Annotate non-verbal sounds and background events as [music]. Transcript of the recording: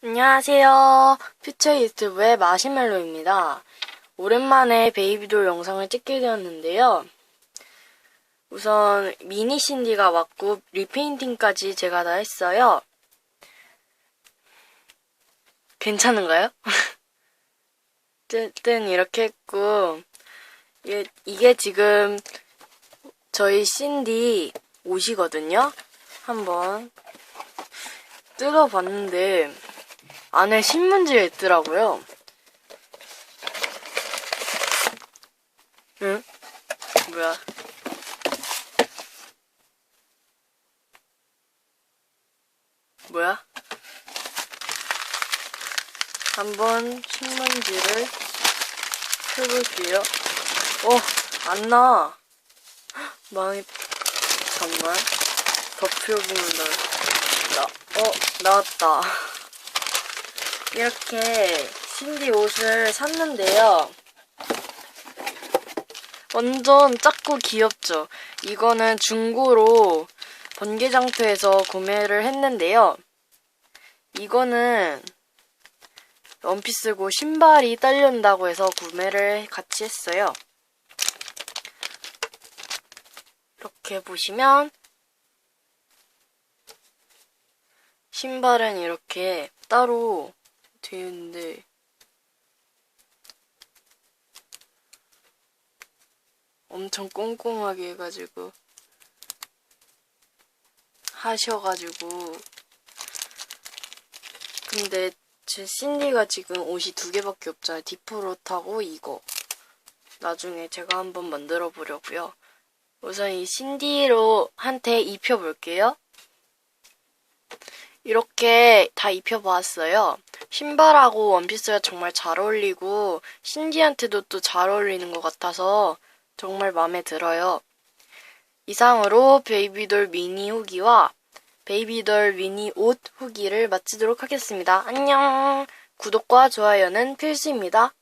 안녕하세요. 퓨처 유튜브의 마시멜로입니다. 오랜만에 베이비돌 영상을 찍게 되었는데요. 우선 미니 신디가 왔고 리페인팅까지 제가 다 했어요. 괜찮은가요? [laughs] 어쨌든 이렇게 했고 이게, 이게 지금 저희 신디 옷이거든요. 한번 뜯어봤는데 안에 신문지가 있더라고요. 응? 뭐야? 뭐야? 한번 신문지를 펴볼게요. 어, 안 나. 헉, 마음이, 잠깐만. 덮여보면 나, 나, 어, 나왔다. 이렇게 신디 옷을 샀는데요. 완전 작고 귀엽죠? 이거는 중고로 번개장터에서 구매를 했는데요. 이거는 원피스고 신발이 딸린다고 해서 구매를 같이 했어요. 이렇게 보시면 신발은 이렇게 따로 되어 있는데. 엄청 꼼꼼하게 해가지고 하셔가지고. 근데 제 신디가 지금 옷이 두 개밖에 없잖아요. 디프로트하고 이거. 나중에 제가 한번 만들어 보려고요. 우선 이 신디로 한테 입혀볼게요. 이렇게 다 입혀보았어요. 신발하고 원피스가 정말 잘 어울리고 신디한테도 또 잘 어울리는 것 같아서 정말 마음에 들어요. 이상으로 베이비돌 미니 후기와 베이비돌 미니 옷 후기를 마치도록 하겠습니다. 안녕! 구독과 좋아요는 필수입니다.